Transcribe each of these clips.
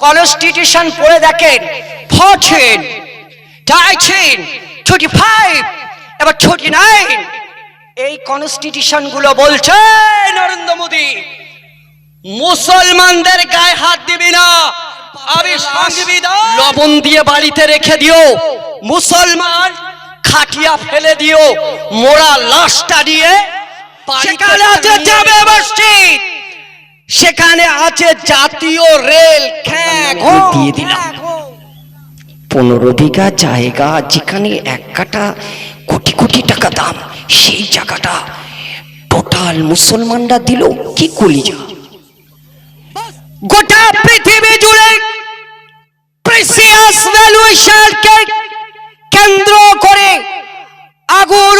Constitution পড়ে দেখেন fourteen nineteen twenty five এবার টোয়েন্টি নাইন এই কনস্টিটিউশনগুলো বলছে নরেন্দ্র মোদী মুসলমানদের গায়ে হাত দিবি না আমি সংবিধান লবণ দিয়ে বাড়িতে রেখে দিও মুসলমান খাটিয়া ফেলে দিও মোরা লাশটা দিয়ে সেখানে যাবে মসজিদ সেখানে আছে জাতীয় রেল দিয়ে দিলাম। পনেরো বিঘা জায়গা যেখানে এক কাটা কোটি কোটি টাকা দাম সেই জায়গাটা টোটাল মুসলমানরা দিল কি কলিজা। গোটা পৃথিবী জুড়ে প্রেসিয়াস ভ্যালুয়েশনকে কেন্দ্র করে আগুন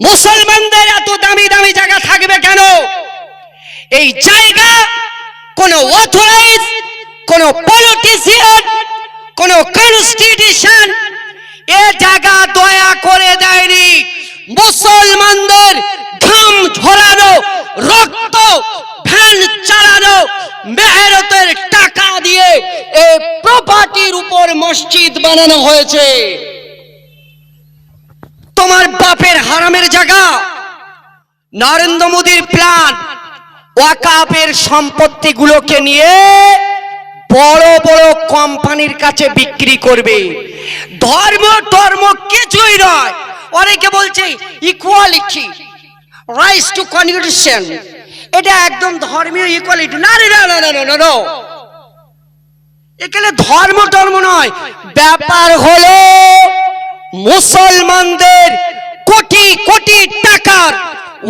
মুসলমানদের এত দামি দামি জায়গা থাকবে কেন? এই জায়গা কোন অথরাইজ কোন পলিটিশিয়ান কোন কনস্টিটিউশন এ জায়গা দয়া করে দেয়নি। মুসলমানদের ঘাম ঝরানো, রক্ত ফ্যান চালানো মেহরতের টাকা দিয়ে এই প্রপার্টির উপর মসজিদ বানানো হয়েছে। তোমার বাপের হারামের জায়গা। নরেন্দ্র মোদীর প্ল্যান ওয়াকাপের সম্পত্তিগুলোকে নিয়ে বড় বড় কোম্পানির কাছে বিক্রি করবে। ধর্ম ধর্ম কিছুই নয়। অনেকে বলছে ইকুয়ালিটি রাইস টু কনস্টিটিউশন এটা একদম ধর্মীয় ইকুয়ালিটি না রে না না না না না। এখানে ধর্ম ধর্ম নয়। ব্যাপার হলো মুসলমানদের কোটি কোটি টাকার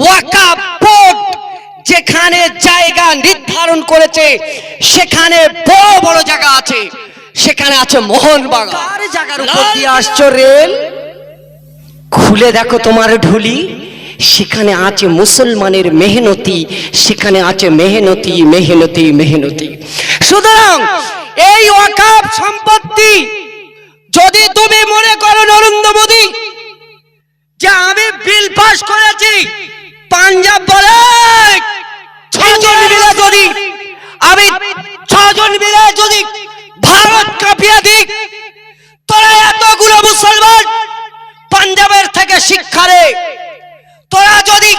ওয়াকাফ বোর্ড যেখানে জায়গা নির্ধারণ করেছে সেখানে বড় বড় জায়গা আছে। সেখানে আছে মোহনবাগান কার জায়গার উপর দিয়ে আসছো রেল? খুলে দেখো তোমার ঢুলি। সেখানে আছে মুসলমানের মেহনতি সেখানে আছে মেহনতি মেহনতি মেহনতি। সুতরাং এই ওয়াকাফ সম্পত্তি যদি তুমি মনে করো নরেন্দ্র মোদী যে আমি বিল করেছি। পাঞ্জাব বলে ছজন মিলে যদি আমি ছজন মিলে যদি ভারত কাঁপিয়ে দিক তোরা এতগুলো মুসলমান পাঞ্জাবের থেকে শিক্ষা রে তোরা যদি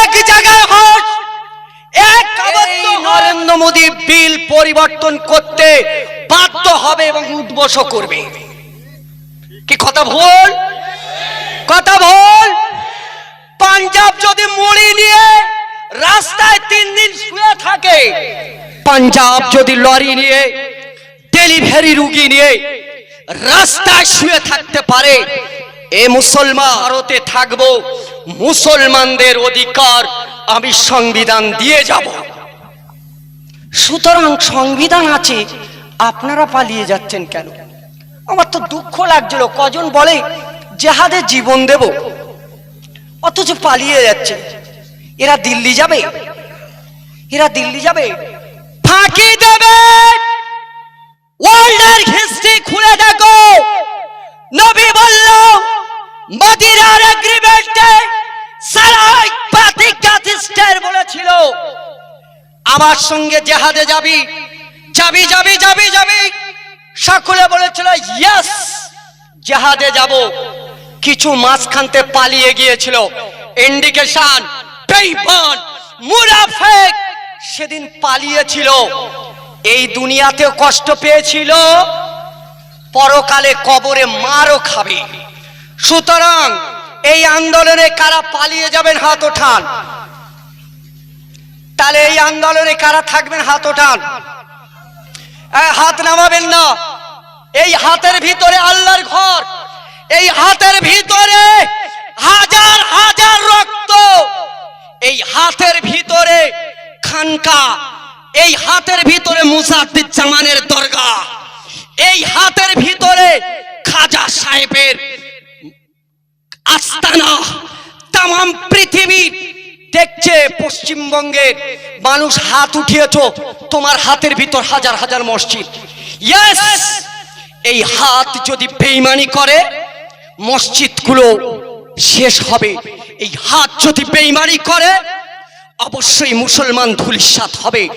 এক জায়গায় হস এক নরেন্দ্র মোদী বিল পরিবর্তন করতে বাধ্য হবে এবং উদ্বস করবে। কি কথা ভুল কথা ভুল পাঞ্জাব যদি মুড়ি নিয়ে রাস্তায় তিন দিন শুয়ে থাকে, পাঞ্জাব যদি লরি নিয়ে, ডেলিভারি রুগী নিয়ে রাস্তায় শুয়ে থাকতে পারে, এ মুসলমান ভারতে থাকব, মুসলমানদের অধিকার আমি সংবিধান দিয়ে যাব। সুতরাং সংবিধান আছে, আপনারা পালিয়ে যাচ্ছেন কেন? আমার তো দুঃখ লাগছিল, কজন বলে, জেহাদে জীবন দেব? অথচ পালিয়ে যাচ্ছে। এরা দিল্লি যাবে। এরা দিল্লি যাবে। ফাঁকি দেবে। ওয়ার্ল্ডের হিস্ট্রি খুলে দেখো। নবী বলল, মদিনার এগ্রিমেন্টে সারাই পাতি কাতিস্টার বলেছিল, আমার সঙ্গে জেহাদে যাবি যাবি যাবি যাবি যাবি। সকলে বলেছিল ইয়েস জেহাদে যাব। কিছু মাঝখানতে পালিয়ে গিয়েছিল। ইন্ডিকেশন বেইমান মুনাফেক সেদিন পালিয়েছিল। এই দুনিয়াতেও কষ্ট পেয়েছিল, পরকালে কবরে মারও খাবে। সুতরাং এই আন্দোলনে কারা পালিয়ে যাবেন হাত ওঠান? তাহলে এই আন্দোলনে কারা থাকবেন হাত ওঠান? হাত নামাবেন না। এই হাতের ভিতরে আল্লাহর ঘর। এই হাতের ভিতরে হাজার হাজার রক্ত। এই হাতের ভিতরে খানকা। এই হাতের ভিতরে মুসাদ্দিদ জামানের দরগা। এই হাতের ভিতরে খাজা সাহেবের আস্তানা। তাম পৃথিবী দেখছে পশ্চিমবঙ্গের মানুষ হাত উঠিয়েছ তোমার হাতের ভিতর হাজার হাজার মসজিদ। এই হাত যদি বেইমানি করে মসজিদগুলো শেষ হবে। এই হাত যদি বেইমানি করে, অবশ্যই মুসলমান ধুলিসাত হবে।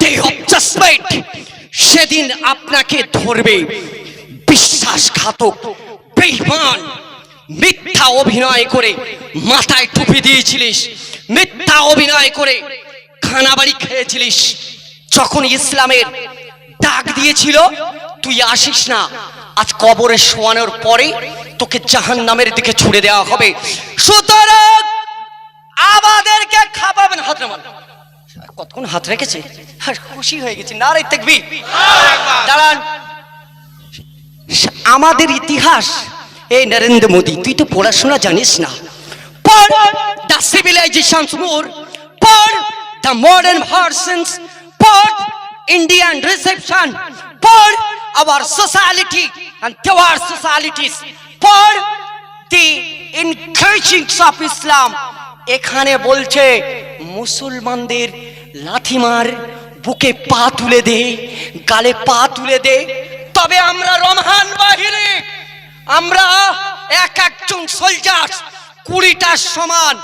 ডে সেদিন আপনাকে ধরবে। বিশ্বাসঘাতক বেইমান মিথ্যা অভিনয় করে মাথায় টুপি দিয়েছিলিস, মিথ্যা অভিনয় করে খানা বাড়ি খেয়েছিলিস। যখন ইসলামের ডাক দিয়েছিল, তুই আসিস না। আজ কবরে শোয়ানোর পরে তোকে জাহান নামের দিকে ছুড়ে দেওয়া হবে। সুতরাং আমাদেরকে হাত কতক্ষণ হাত রেখেছে? আর খুশি হয়ে না রে দেখবি দাঁড়ান। আমাদের ইতিহাস। এই নরেন্দ্র মোদী, তুই তো পড়াশোনা জানিস না। পড় দ্য সিভিলাইজেশন মোর পড় the modern versions, for Indian reception, for our society and their societies for the encouragings of Islam এখানে বলছে, মুসলমানদের লাথিমার বুকে পা তুলে দে, গালে পা তুলে দে, তবে আমরা রমহান বাহিনী, আমরা এক একজন সোলজার কুড়িটা সমান,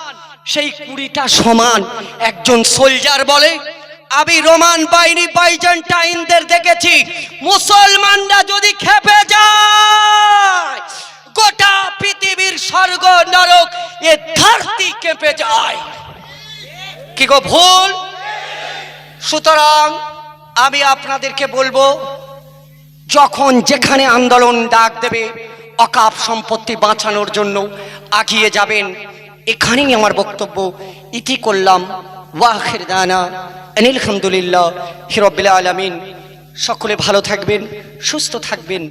সেই কুড়িটা সমান একজন সোলজার বলে, আমি রোমান বাহিনী, বাইজেন্টাইনদের দেখেছি, মুসলমানরা যদি খেপে যায় গোটা পৃথিবীর স্বর্গ নরক এ ধরতি কেঁপে যায়। কি গো ভুল? সুতরাং আমি আপনাদেরকে বলব, যখন যেখানে আন্দোলন ডাক দেবে, অকাপ সম্পত্তি বাঁচানোর জন্য আগিয়ে যাবেন, এখানেই আমার বক্তব্য। ইতি করলাম। ওয়াখির দানা। আনিল আলহামদুলিল্লাহ হিরবিল আলমিন। সকলে ভালো থাকবেন, সুস্থ থাকবেন।